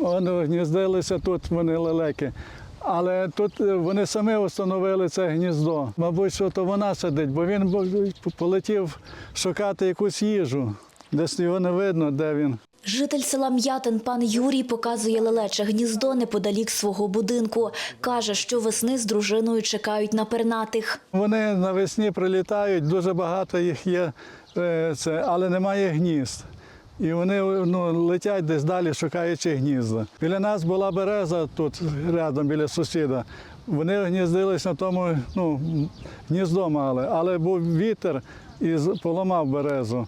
Вони гніздилися тут, вони лелеки. Але тут е, вони самі встановили це гніздо. Мабуть, що то вона сидить, бо він полетів шукати якусь їжу. Десь його не видно, де він. Житель села М'ятин пан Юрій показує лелече гніздо неподалік свого будинку. Каже, що весни з дружиною чекають на пернатих. Вони навесні прилітають, дуже багато їх є, е, але немає гнізд. І вони ну, летять десь далі, шукаючи гнізда. Біля нас була береза тут рядом, біля сусіда. Вони гніздились на тому, ну, гніздо мали, але був вітер і поламав березу.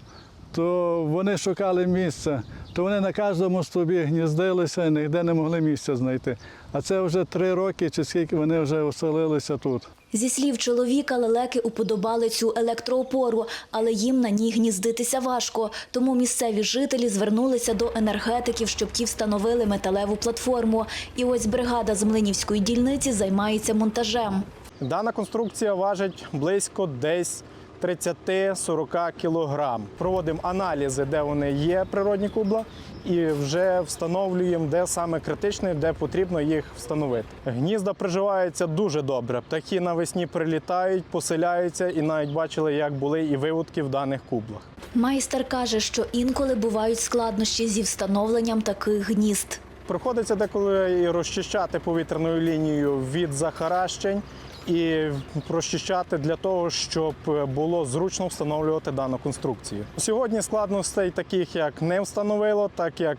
То вони шукали місце, то вони на кожному стовбі гніздилися і ніде не могли місця знайти. А це вже три роки чи скільки вони вже оселилися тут. Зі слів чоловіка, лелеки уподобали цю електроопору, але їм на ній гніздитися важко. Тому місцеві жителі звернулися до енергетиків, щоб ті встановили металеву платформу. І ось бригада з Млинівської дільниці займається монтажем. Дана конструкція важить близько десь 30-40 кілограм. Проводимо аналізи, де вони є, природні кубла, і вже встановлюємо, де саме критичне, де потрібно їх встановити. Гнізда приживаються дуже добре. Птахи навесні прилітають, поселяються і навіть бачили, як були і виводки в даних кублах. Майстер каже, що інколи бувають складнощі зі встановленням таких гнізд. Приходиться деколи і розчищати повітряною лінією від захаращень і прочищати для того, щоб було зручно встановлювати дану конструкцію. Сьогодні складностей таких як не встановило, так як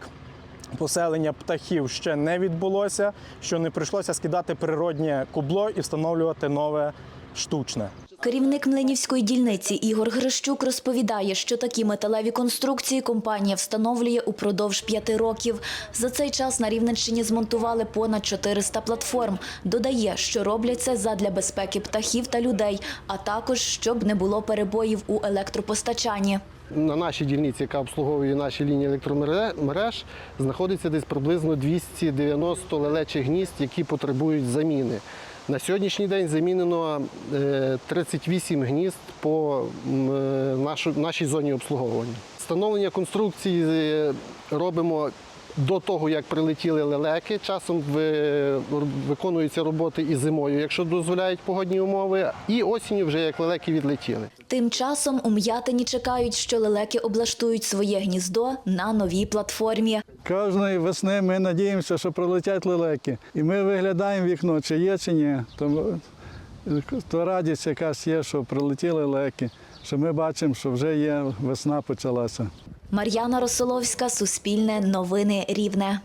поселення птахів ще не відбулося, що не прийшлося скидати природнє кубло і встановлювати нове штучне. Керівник Млинівської дільниці Ігор Грищук розповідає, що такі металеві конструкції компанія встановлює упродовж п'яти років. За цей час на Рівненщині змонтували понад 400 платформ. Додає, що роблять це задля безпеки птахів та людей, а також щоб не було перебоїв у електропостачанні. На нашій дільниці, яка обслуговує наші лінії електромереж, знаходиться десь приблизно 290 лелечих гнізд, які потребують заміни. На сьогоднішній день замінено е, 38 гнізд по е, нашій зоні обслуговування. Встановлення конструкції е, робимо до того, як прилетіли лелеки. Часом виконуються роботи і зимою, якщо дозволяють погодні умови, і осінню, вже як лелеки відлетіли. Тим часом у М'ятині чекають, що лелеки облаштують своє гніздо на новій платформі. Кожної весни ми надіємося, що прилетять лелеки. І ми виглядаємо вікно, чи є, чи ні. То, то радість якась є, що прилетіли лелеки, що ми бачимо, що вже є, весна почалася. Мар'яна Росоловська, Суспільне, Новини Рівне.